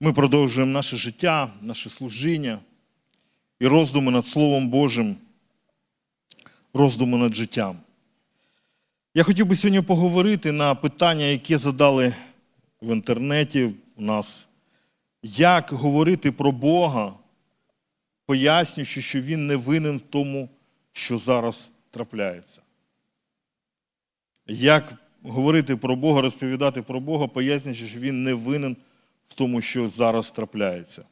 Ми продовжуємо наше життя, наше служіння і роздуми над Словом Божим, роздуми над життям. Я хотів би сьогодні поговорити на питання, яке задали в інтернеті у нас. Як говорити про Бога, пояснюючи, що Він не винен в тому, що зараз трапляється. Як говорити про Бога, розповідати про Бога, пояснюючи, що Він не винен в тому, що зараз трапляється.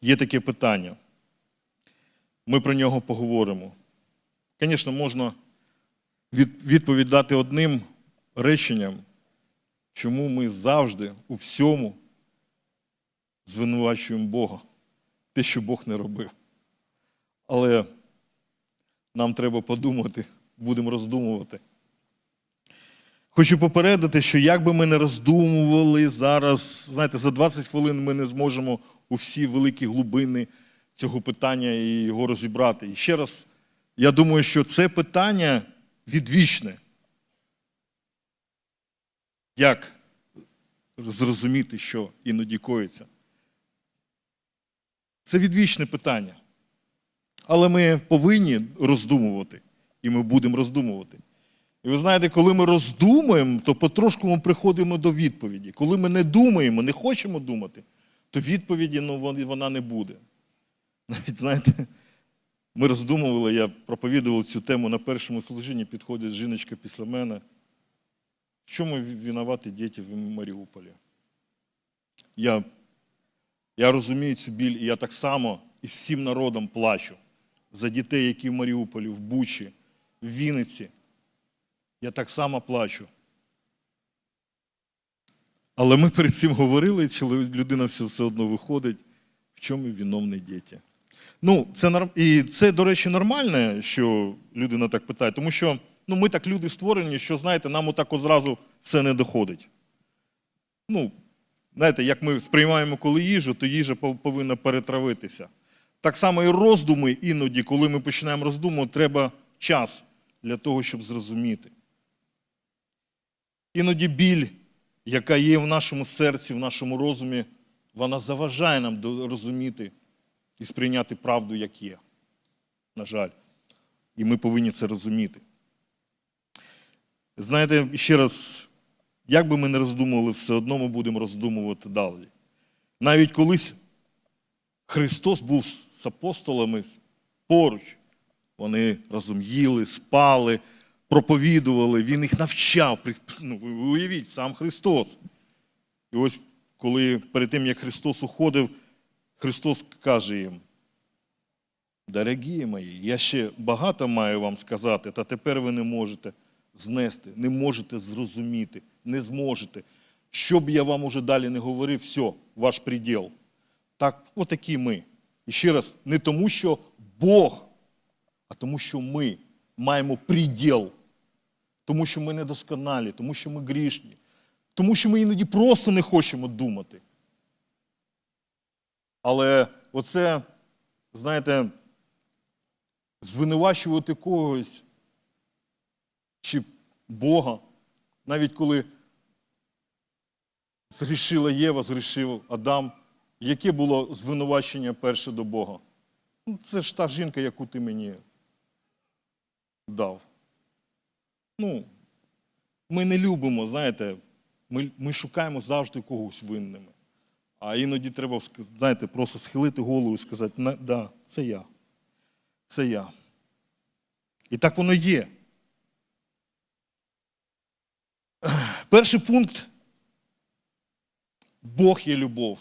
Є таке питання. Ми про нього поговоримо. Звісно, можна відповідати одним реченням, чому ми завжди у всьому звинувачуємо Бога, те, що Бог не робив. Але нам треба подумати, будемо роздумувати. Хочу попередити, що як би ми не роздумували зараз, знаєте, за 20 хвилин ми не зможемо у всі великі глибини цього питання і його розібрати. І ще раз, я думаю, що це питання відвічне. Як зрозуміти, що іноді коїться? Це відвічне питання. Але ми повинні роздумувати, і ми будемо роздумувати. І ви знаєте, коли ми роздумуємо, то потрошку ми приходимо до відповіді. Коли ми не думаємо, не хочемо думати, то відповіді ну, вона не буде. Навіть знаєте, ми роздумували, я проповідував цю тему на першому служінні, підходить жіночка після мене. В чому винуваті діти в Маріуполі? Я, я розумію цю біль, і я так само і всім народом плачу за дітей, які в Маріуполі, в Бучі, в Вінниці. Я так само плачу. Але ми перед цим говорили, чи людина все, все одно виходить, в чому виновні діти. Ну, це. І це, до речі, нормально, що людина так питає, тому що ну, ми так люди створені, що, знаєте, нам отак одразу все не доходить. Ну, знаєте, як ми сприймаємо коли їжу, то їжа повинна перетравитися. Так само і роздуми іноді, коли ми починаємо роздумувати, треба час для того, щоб зрозуміти. Іноді біль, яка є в нашому серці, в нашому розумі, вона заважає нам розуміти і сприйняти правду, як є. На жаль. І ми повинні це розуміти. Знаєте, ще раз, як би ми не роздумували, все одно ми будемо роздумувати далі. Навіть колись Христос був з апостолами поруч. Вони разом спали, проповідували, Він їх навчав. Ну, уявіть, сам Христос. І ось коли перед тим, як Христос уходив, Христос каже їм: Дорогі мої, я ще багато маю вам сказати, та тепер ви не можете знести, не можете зрозуміти, не зможете. Що б я вам уже далі не говорив, все, ваш приділ. Так, отакі ми. І ще раз, не тому, що Бог, а тому, що ми маємо приділ. Тому що ми недосконалі, тому що ми грішні, тому що ми іноді просто не хочемо думати. Але оце, знаєте, звинувачувати когось чи Бога, навіть коли згрішила Єва, згрішив Адам, яке було звинувачення перше до Бога? Ну, це ж та жінка, яку ти мені дав. Ну, ми не любимо, знаєте, ми, ми шукаємо завжди когось винними. А іноді треба, знаєте, просто схилити голову і сказати, «На- да, це я. Це я. І так воно є. Перший пункт. Бог є любов.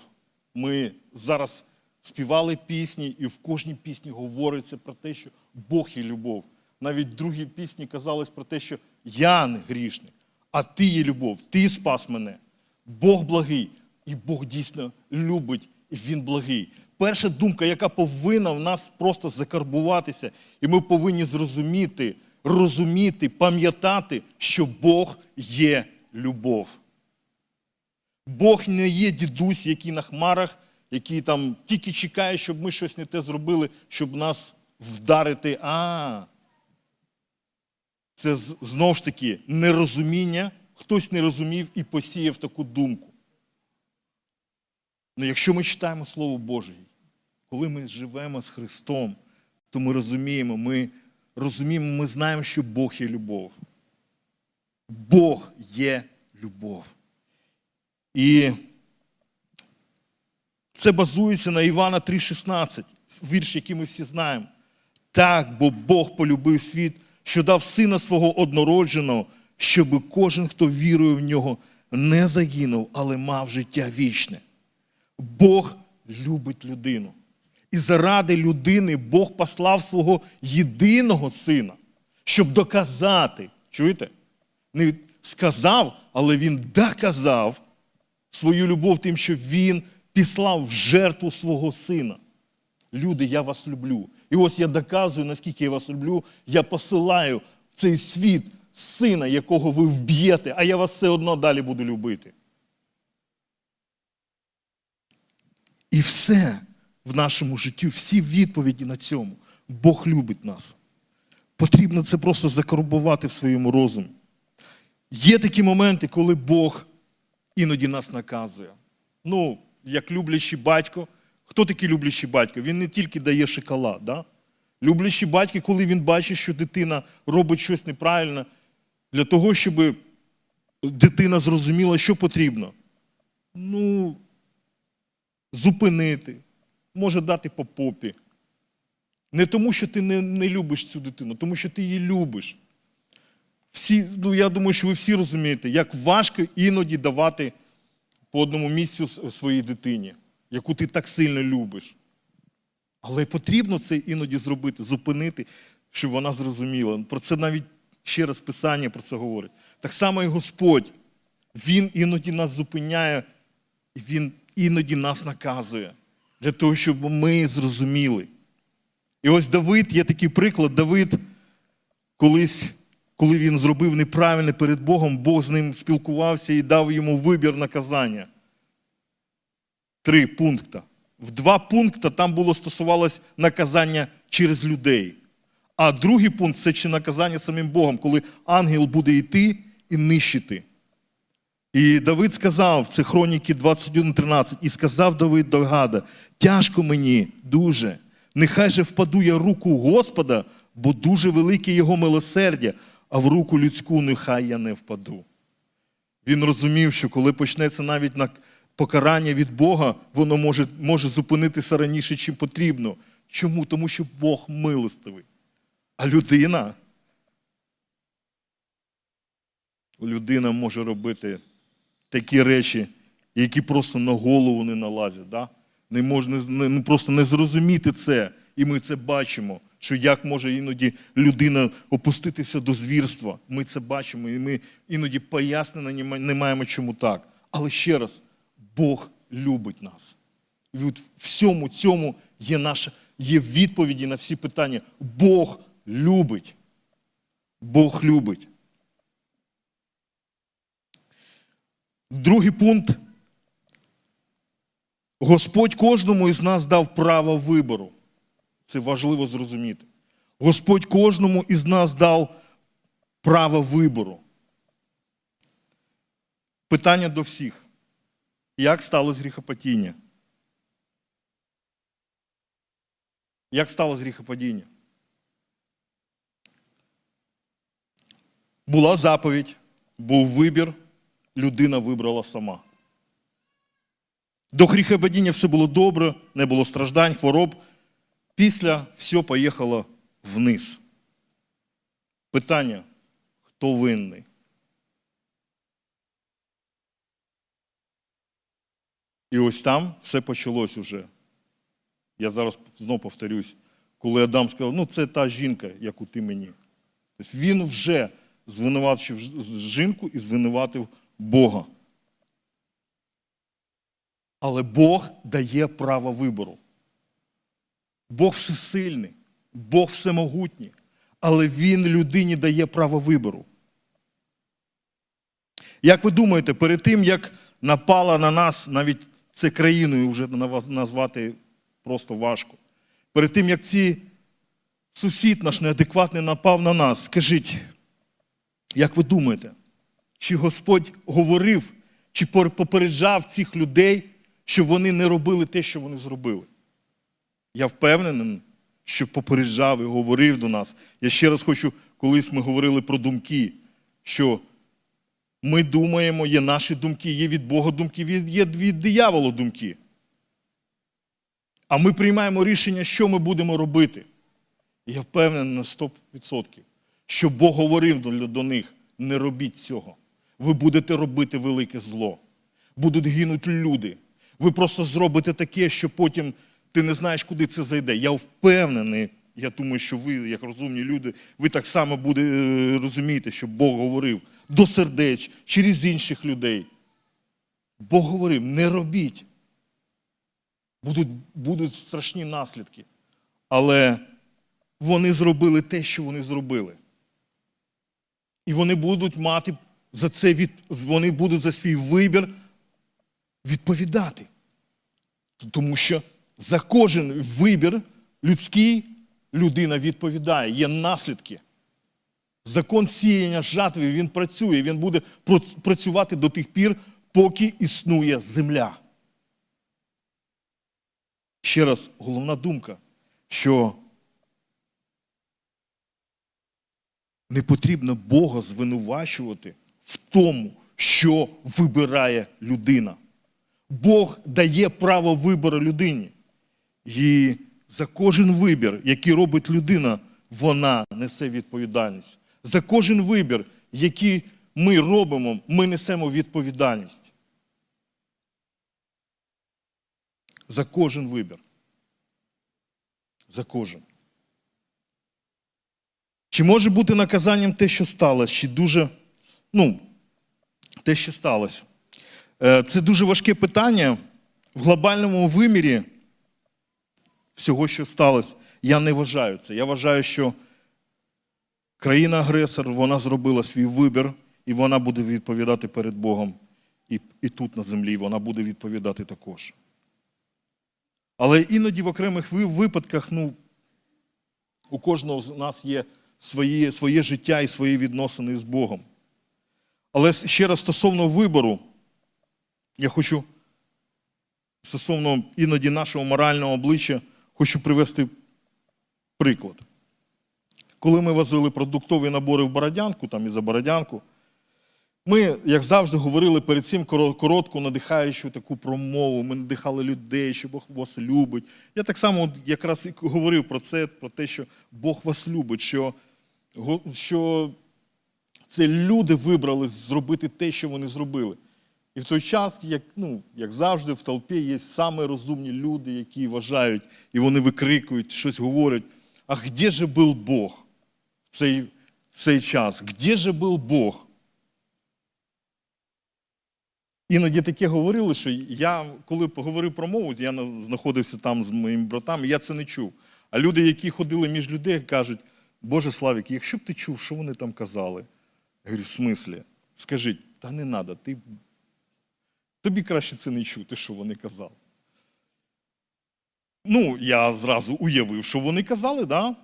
Ми зараз співали пісні, і в кожній пісні говориться про те, що Бог є любов. Навіть в другій пісні казалось про те, що я не грішник, а ти є любов, ти спас мене. Бог благий, і Бог дійсно любить, і Він благий. Перша думка, яка повинна в нас просто закарбуватися, і ми повинні зрозуміти, розуміти, пам'ятати, що Бог є любов. Бог не є дідусь, який на хмарах, який там тільки чекає, щоб ми щось не те зробили, щоб нас вдарити. А це знову ж таки нерозуміння. Хтось не розумів і посіяв таку думку. Ну, якщо ми читаємо Слово Боже, коли ми живемо з Христом, то ми розуміємо, ми розуміємо, ми знаємо, що Бог є любов. Бог є любов. І це базується на Івана 3,16, вірш, який ми всі знаємо. Так, бо Бог полюбив світ, що дав сина свого однородженого, щоб кожен, хто вірує в нього, не загинув, але мав життя вічне. Бог любить людину. І заради людини Бог послав свого єдиного сина, щоб доказати, чуєте? Не сказав, але він доказав свою любов тим, що він післав в жертву свого сина. Люди, я вас люблю. І ось я доказую, наскільки я вас люблю, я посилаю в цей світ сина, якого ви вб'єте, а я вас все одно далі буду любити. І все в нашому житті, всі відповіді на цьому. Бог любить нас. Потрібно це просто закорбувати в своєму розумі. Є такі моменти, коли Бог іноді нас наказує. Ну, як люблячий батько. Хто такий люблячий батько? Він не тільки дає шоколад. Да? Люблячий батько, коли він бачить, що дитина робить щось неправильно, для того, щоб дитина зрозуміла, що потрібно. Ну, зупинити, може дати по попі. Не тому, що ти не, не любиш цю дитину, тому що ти її любиш. Всі, ну, я думаю, що ви всі розумієте, як важко іноді давати по одному місцю своїй дитині, яку ти так сильно любиш. Але потрібно це іноді зробити, зупинити, щоб вона зрозуміла. Про це навіть ще раз Писання про це говорить. Так само і Господь. Він іноді нас зупиняє, і Він іноді нас наказує для того, щоб ми зрозуміли. І ось Давид, є такий приклад, Давид колись, коли він зробив неправильне перед Богом, Бог з ним спілкувався і дав йому вибір наказання. Три пункти. В два пункти там було стосувалось наказання через людей. А другий пункт це чи наказання самим Богом, коли ангел буде йти і нищити. І Давид сказав, це хроніки 21.13, і сказав Давид до Гада, тяжко мені дуже, нехай же впаду я руку Господа, бо дуже велике його милосердя, а в руку людську нехай я не впаду. Він розумів, що коли почнеться навіть на покарання від Бога, воно може, може зупинитися раніше, чим потрібно. Чому? Тому що Бог милостивий. А людина, людина може робити такі речі, які просто на голову не налазять. Да? Не можна не, ну, просто не зрозуміти це. І ми це бачимо, що як може іноді людина опуститися до звірства. Ми це бачимо, і ми іноді пояснення не маємо, чому так. Але ще раз, Бог любить нас. І от в всьому цьому є наша, є відповіді на всі питання. Бог любить. Бог любить. Другий пункт. Господь кожному із нас дав право вибору. Це важливо зрозуміти. Господь кожному із нас дав право вибору. Питання до всіх. Як сталося гріхопадіння? Як сталося гріхопадіння? Була заповідь, був вибір, людина вибрала сама. До гріхопадіння все було добре, не було страждань, хвороб. Після все поїхало вниз. Питання: хто винний? І ось там все почалось уже. Я зараз знову повторюсь, коли Адам сказав, ну це та жінка, яку ти мені. Тобто він вже звинуватив жінку і звинуватив Бога. Але Бог дає право вибору. Бог всесильний, Бог всемогутній, але Він людині дає право вибору. Як ви думаєте, перед тим, як напала на нас, навіть це країною вже назвати просто важко. Перед тим, як ці сусід наш неадекватний напав на нас, скажіть, як ви думаєте, чи Господь говорив, чи попереджав цих людей, щоб вони не робили те, що вони зробили. Я впевнений, що попереджав і говорив до нас. Я ще раз хочу, колись ми говорили про думки, що ми думаємо, є наші думки, є від Бога думки, є від диявола думки. А ми приймаємо рішення, що ми будемо робити. І я впевнений на 100%, що Бог говорив до, них: не робіть цього. Ви будете робити велике зло. Будуть гинути люди. Ви просто зробите таке, що потім ти не знаєш, куди це зайде. Я впевнений, я думаю, що ви, як розумні люди, ви так само буде, е, розумієте, що Бог говорив до сердеч через інших людей. Бог говорив: не робіть. Будуть, будуть страшні наслідки. Але вони зробили те, що вони зробили. І вони будуть мати за це від... вони будуть за свій вибір відповідати. Тому що за кожен вибір людський людина відповідає, є наслідки. Закон сіяння жатви він працює, він буде працювати до тих пір, поки існує земля. Ще раз, головна думка, що не потрібно Бога звинувачувати в тому, що вибирає людина. Бог дає право вибору людині. І за кожен вибір, який робить людина, вона несе відповідальність. За кожен вибір, який ми робимо, ми несемо відповідальність. За кожен вибір. За кожен. Чи може бути наказанням те, що сталося? Чи дуже, ну, те, що сталося? Е, Це дуже важке питання в глобальному вимірі всього, що сталося. Я не вважаю це. Я вважаю, що країна-агресор, вона зробила свій вибір, і вона буде відповідати перед Богом. І, і тут на землі вона буде відповідати також. Але іноді в окремих випадках, ну, у кожного з нас є своє, своє життя і свої відносини з Богом. Але ще раз стосовно вибору, я хочу стосовно іноді нашого морального обличчя, хочу привести приклад. Коли ми возили продуктові набори в Бородянку, там і за Бородянку, ми, як завжди, говорили перед цим коротку, надихаючу таку промову. Ми надихали людей, що Бог вас любить. Я так само якраз і говорив про це, про те, що Бог вас любить, що, що це люди вибрали зробити те, що вони зробили. І в той час, як ну, як завжди, в толпі є саме розумні люди, які вважають, і вони викрикують, щось говорять. А де же був Бог в цей, в цей час? Де же був Бог? Іноді таке говорили, що я, коли поговорив про мову, я знаходився там з моїм братами, я це не чув. А люди, які ходили між людей, кажуть, Боже Славік, якщо б ти чув, що вони там казали? Я говорю, в смислі? Скажіть, та не треба, ти... тобі краще це не чути, що вони казали. Ну, я зразу уявив, що вони казали, да?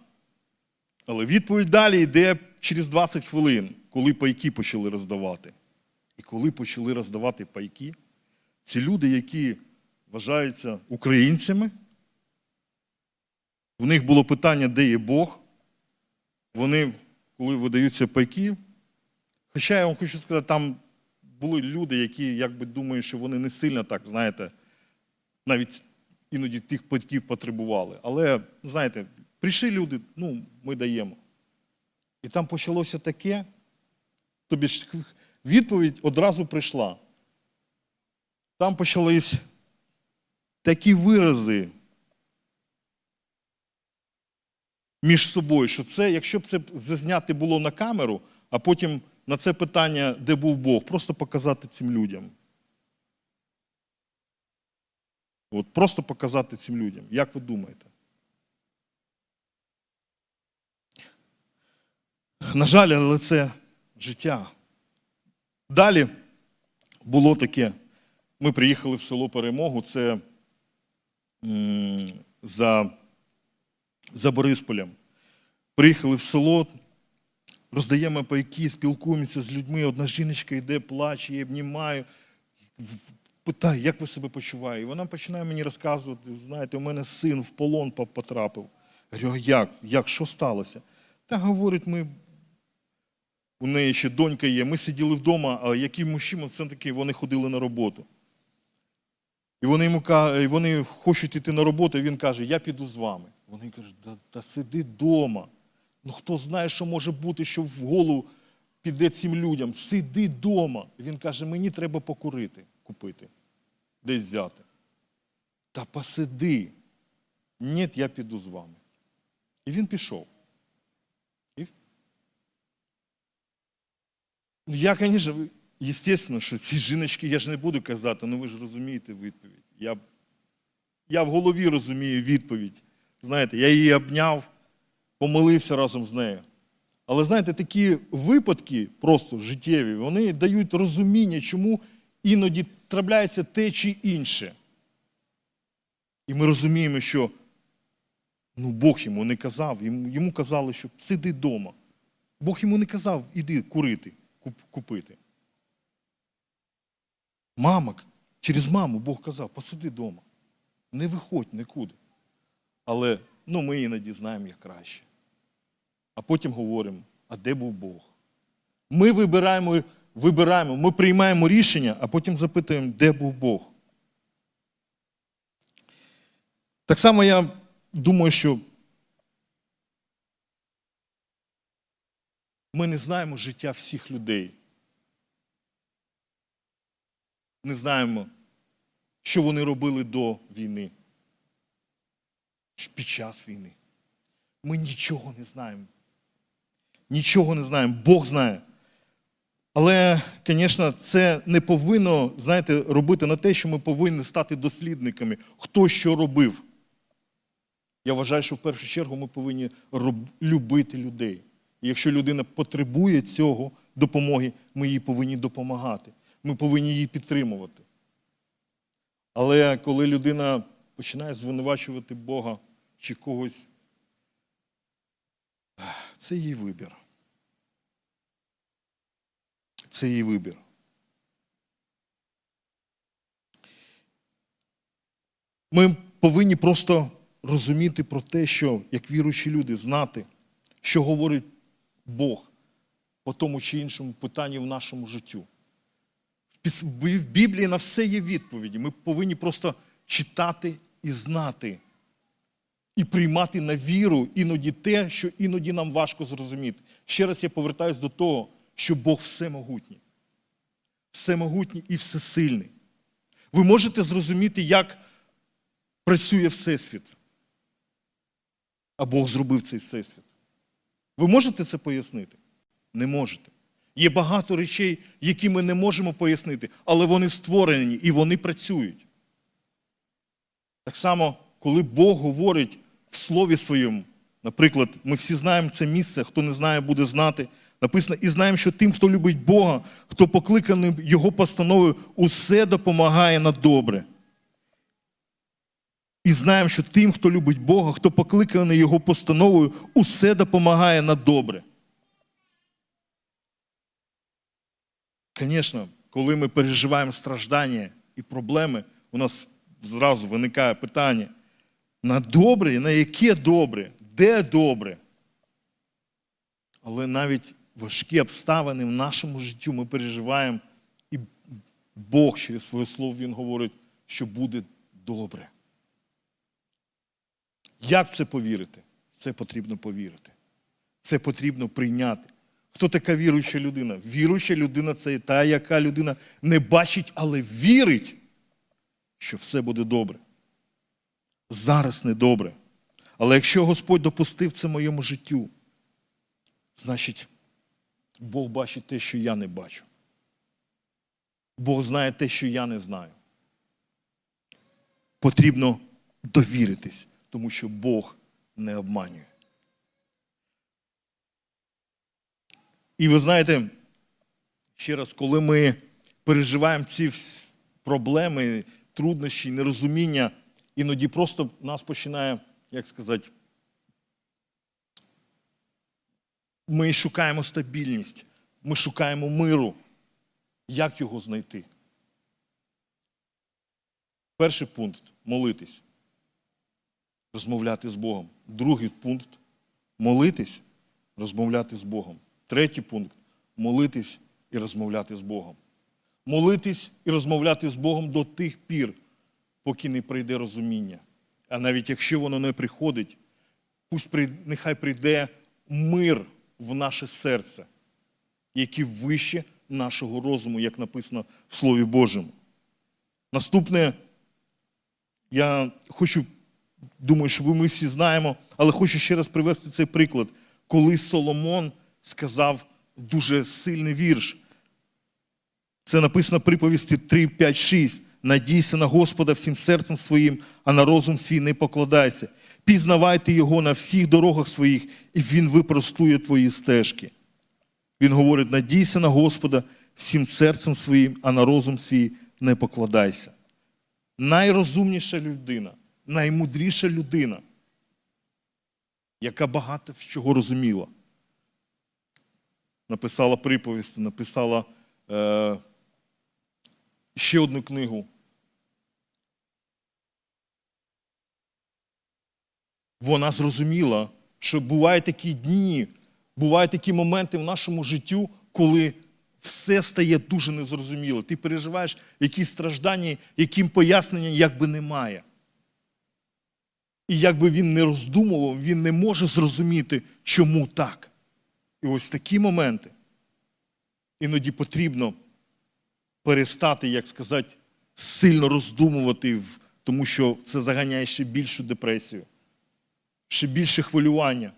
Але відповідь далі йде через 20 хвилин, коли пайки почали роздавати. І коли почали роздавати пайки, ці люди, які вважаються українцями, в них було питання, де є Бог. Вони, коли видаються пайки, хоча я вам хочу сказати, там були люди, які якби думають, що вони не сильно так, знаєте, навіть іноді тих пайків потребували. Але, знаєте, прийшли люди, ну, ми даємо. І там почалося таке, тобі ж відповідь одразу прийшла. Там почались такі вирази між собою, що це, якщо б це зазняти було на камеру, а потім на це питання, де був Бог, просто показати цим людям. От Просто показати цим людям. Як ви думаєте? На жаль, але це життя. Далі було таке. Ми приїхали в село Перемогу, це за за Борисполем. Приїхали в село, роздаємо пайки, спілкуємося з людьми. Одна жіночка йде, плаче, я обнімаю. питаю, як ви себе почуваєте? І вона починає мені розказувати, знаєте, у мене син в полон потрапив. Я говорю, а як? Як? Що сталося? Та говорить, ми. У неї ще донька є. Ми сиділи вдома, а які мужчини все-таки вони ходили на роботу. І вони йому і вони хочуть йти на роботу, і він каже, я піду з вами. Вони кажуть, да, да сиди вдома. Ну хто знає, що може бути, що в голову піде цим людям. Сиди вдома. Він каже, мені треба покурити, купити, десь взяти. Та посиди. Ні, я піду з вами. І він пішов. І... Ну, Я, звісно, естественно, що ці жіночки, я ж не буду казати, ну ви ж розумієте відповідь. Я, я в голові розумію відповідь. Знаєте, я її обняв, помолився разом з нею. Але знаєте, такі випадки, просто життєві, вони дають розуміння, чому іноді трапляється те чи інше. І ми розуміємо, що ну, Бог йому не казав, йому, казали, що сиди вдома. Бог йому не казав, іди курити, купити. Мама, через маму Бог казав, посиди вдома. Не виходь нікуди. Але ну, ми іноді знаємо як краще. А потім говоримо, а де був Бог? Ми вибираємо, вибираємо, ми приймаємо рішення, а потім запитуємо, де був Бог. Так само я думаю, що ми не знаємо життя всіх людей. Не знаємо, що вони робили до війни, під час війни. Ми нічого не знаємо. Нічого не знаємо. Бог знає. Але, звісно, це не повинно, знаєте, робити на те, що ми повинні стати дослідниками, хто що робив. Я вважаю, що в першу чергу ми повинні любити людей. І якщо людина потребує цього допомоги, ми їй повинні допомагати. Ми повинні її підтримувати. Але коли людина починає звинувачувати Бога чи когось, це її вибір. Це її вибір. Ми повинні просто розуміти про те, що як віруючі люди, знати, що говорить Бог по тому чи іншому питанню в нашому життю. В Біблії на все є відповіді. Ми повинні просто читати і знати, і приймати на віру іноді те, що іноді нам важко зрозуміти. Ще раз я повертаюся до того, що Бог всемогутній. Всемогутній і всесильний. Ви можете зрозуміти, як працює Всесвіт. А Бог зробив цей Всесвіт. Ви можете це пояснити? Не можете. Є багато речей, які ми не можемо пояснити, але вони створені і вони працюють. Так само, коли Бог говорить в Слові Своєму, наприклад, ми всі знаємо це місце, хто не знає, буде знати. Написано, і знаємо, що тим, хто любить Бога, хто покликаний Його постановою, усе допомагає на добре. І знаємо, що тим, хто любить Бога, хто покликаний Його постановою, усе допомагає на добре. Звісно, коли ми переживаємо страждання і проблеми, у нас зразу виникає питання: на добре, на яке добре, де добре? Але навіть важкі обставини в нашому житті ми переживаємо, і Бог через своє слово Він говорить, що буде добре. Як це повірити? Це потрібно повірити. Це потрібно прийняти. Хто така віруюча людина? Віруюча людина це та, яка людина не бачить, але вірить, що все буде добре. Зараз не добре. Але якщо Господь допустив це моєму життю, значить, Бог бачить те, що я не бачу. Бог знає те, що я не знаю. Потрібно довіритись, тому що Бог не обманює. І ви знаєте, ще раз, коли ми переживаємо ці проблеми, труднощі, нерозуміння, іноді просто нас починає, як сказати, ми шукаємо стабільність, ми шукаємо миру. Як його знайти? Перший пункт молитись, розмовляти з Богом. Другий пункт молитись, розмовляти з Богом. Третій пункт молитись і розмовляти з Богом. Молитись і розмовляти з Богом до тих пір, поки не прийде розуміння. А навіть якщо воно не приходить, пусть при- нехай прийде мир в наше серце, який вище нашого розуму, як написано в Слові Божому. Наступне, я хочу, думаю, що ми всі знаємо, але хочу ще раз привести цей приклад, коли Соломон сказав дуже сильний вірш. Це написано в приповісті 3, 5, 6. Надійся на Господа всім серцем своїм, а на розум свій не покладайся. Пізнавайте його на всіх дорогах своїх, і він випростує твої стежки. Він говорить: надійся на Господа всім серцем своїм, а на розум свій не покладайся. Найрозумніша людина, наймудріша людина, яка багато чого розуміла. Написала приповісти, написала е, ще одну книгу. Вона зрозуміла, що бувають такі дні, бувають такі моменти в нашому життю, коли все стає дуже незрозуміло. Ти переживаєш якісь страждання, яким пояснення якби немає. І якби він не роздумував, він не може зрозуміти, чому так. І ось такі моменти іноді потрібно перестати, як сказати, сильно роздумувати, тому що це заганяє ще більшу депресію, ще більше хвилювання.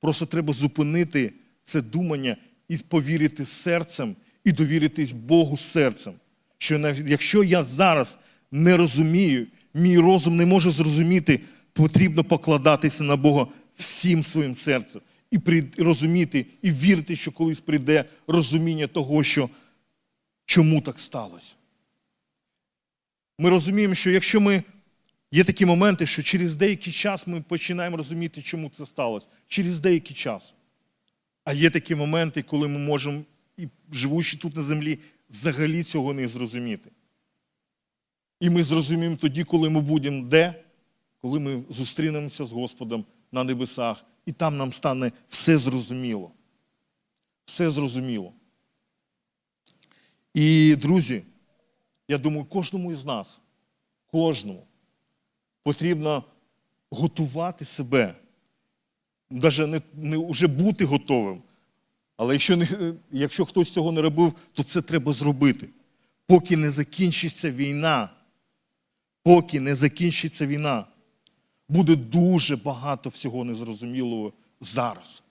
Просто треба зупинити це думання і повірити серцем, і довіритись Богу серцем. Що якщо я зараз не розумію, мій розум не може зрозуміти, потрібно покладатися на Бога всім своїм серцем і розуміти, і вірити, що колись прийде розуміння того, що чому так сталося. Ми розуміємо, що якщо ми є такі моменти, що через деякий час ми починаємо розуміти, чому це сталося. Через деякий час. А є такі моменти, коли ми можемо, і живучи тут на землі, взагалі цього не зрозуміти. І ми зрозуміємо тоді, коли ми будемо де? Коли ми зустрінемося з Господом на небесах, і там нам стане все зрозуміло. Все зрозуміло. І, друзі, я думаю, кожному із нас, кожному потрібно готувати себе, навіть не, не вже бути готовим. Але якщо, не, якщо хтось цього не робив, то це треба зробити. Поки не закінчиться війна, поки не закінчиться війна, буде дуже багато всього незрозумілого зараз.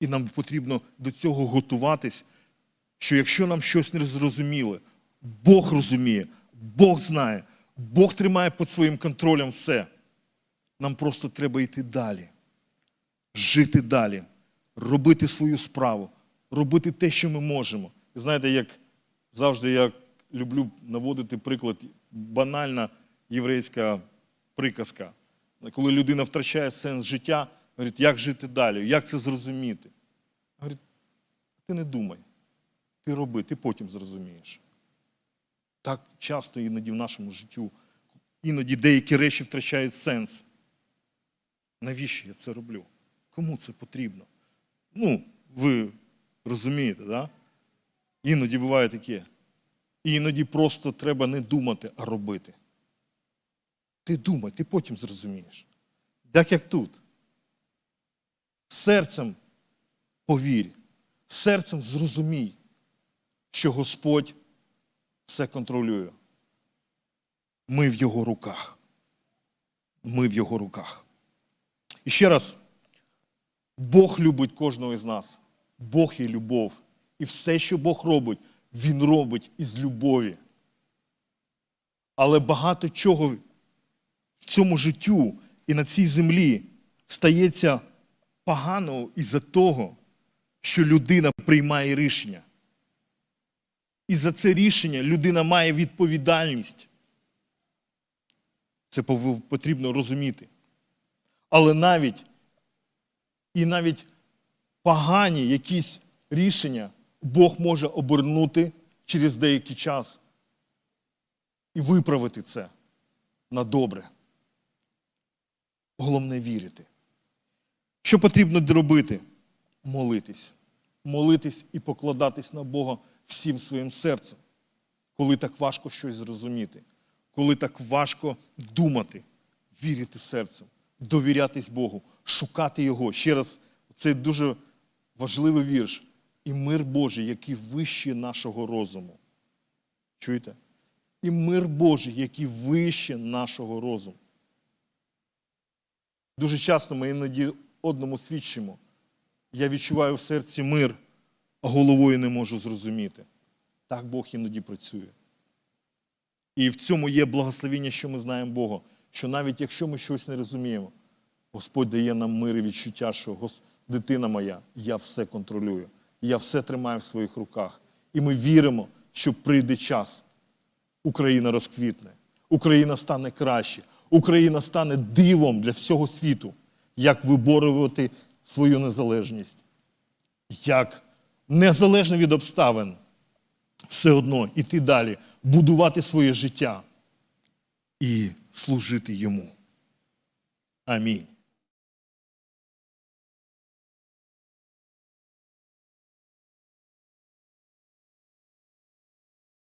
І нам потрібно до цього готуватись, що якщо нам щось не зрозуміле, Бог розуміє, Бог знає, Бог тримає під своїм контролем все. Нам просто треба йти далі, жити далі, робити свою справу, робити те, що ми можемо. І знаєте, як завжди я люблю наводити приклад, банальна єврейська приказка. Коли людина втрачає сенс життя, говорить, як жити далі, як це зрозуміти. Говорить, ти не думай, ти роби, ти потім зрозумієш. Так часто іноді в нашому життю, іноді деякі речі втрачають сенс. Навіщо я це роблю? Кому це потрібно? Ну, ви розумієте, да? Іноді буває таке. Іноді просто треба не думати, а робити. Ти думай, ти потім зрозумієш. Так як тут. Серцем повір, серцем зрозумій, що Господь все контролює. Ми в його руках. Ми в його руках. І ще раз, Бог любить кожного із нас. Бог є любов. І все, що Бог робить, Він робить із любові. Але багато чого цьому життю і на цій землі стається поганого із-за того, що людина приймає рішення. І за це рішення людина має відповідальність. Це потрібно розуміти. Але навіть і навіть погані якісь рішення Бог може обернути через деякий час і виправити це на добре. Головне вірити. Що потрібно робити? Молитись. Молитись і покладатись на Бога всім своїм серцем, коли так важко щось зрозуміти, коли так важко думати, вірити серцем, довірятись Богу, шукати Його. Ще раз, це дуже важливий вірш. І мир Божий, який вище нашого розуму. Чуєте? І мир Божий, який вище нашого розуму. Дуже часто ми іноді одному свідчимо. Я відчуваю в серці мир, а головою не можу зрозуміти. Так Бог іноді працює. І в цьому є благословіння, що ми знаємо Бога, що навіть якщо ми щось не розуміємо, Господь дає нам мир і відчуття, що «Гос- дитина моя, я все контролюю, я все тримаю в своїх руках. І ми віримо, що прийде час, Україна розквітне, Україна стане краще, Україна стане дивом для всього світу, як виборювати свою незалежність, як незалежно від обставин, все одно іти далі, будувати своє життя і служити йому. Амінь.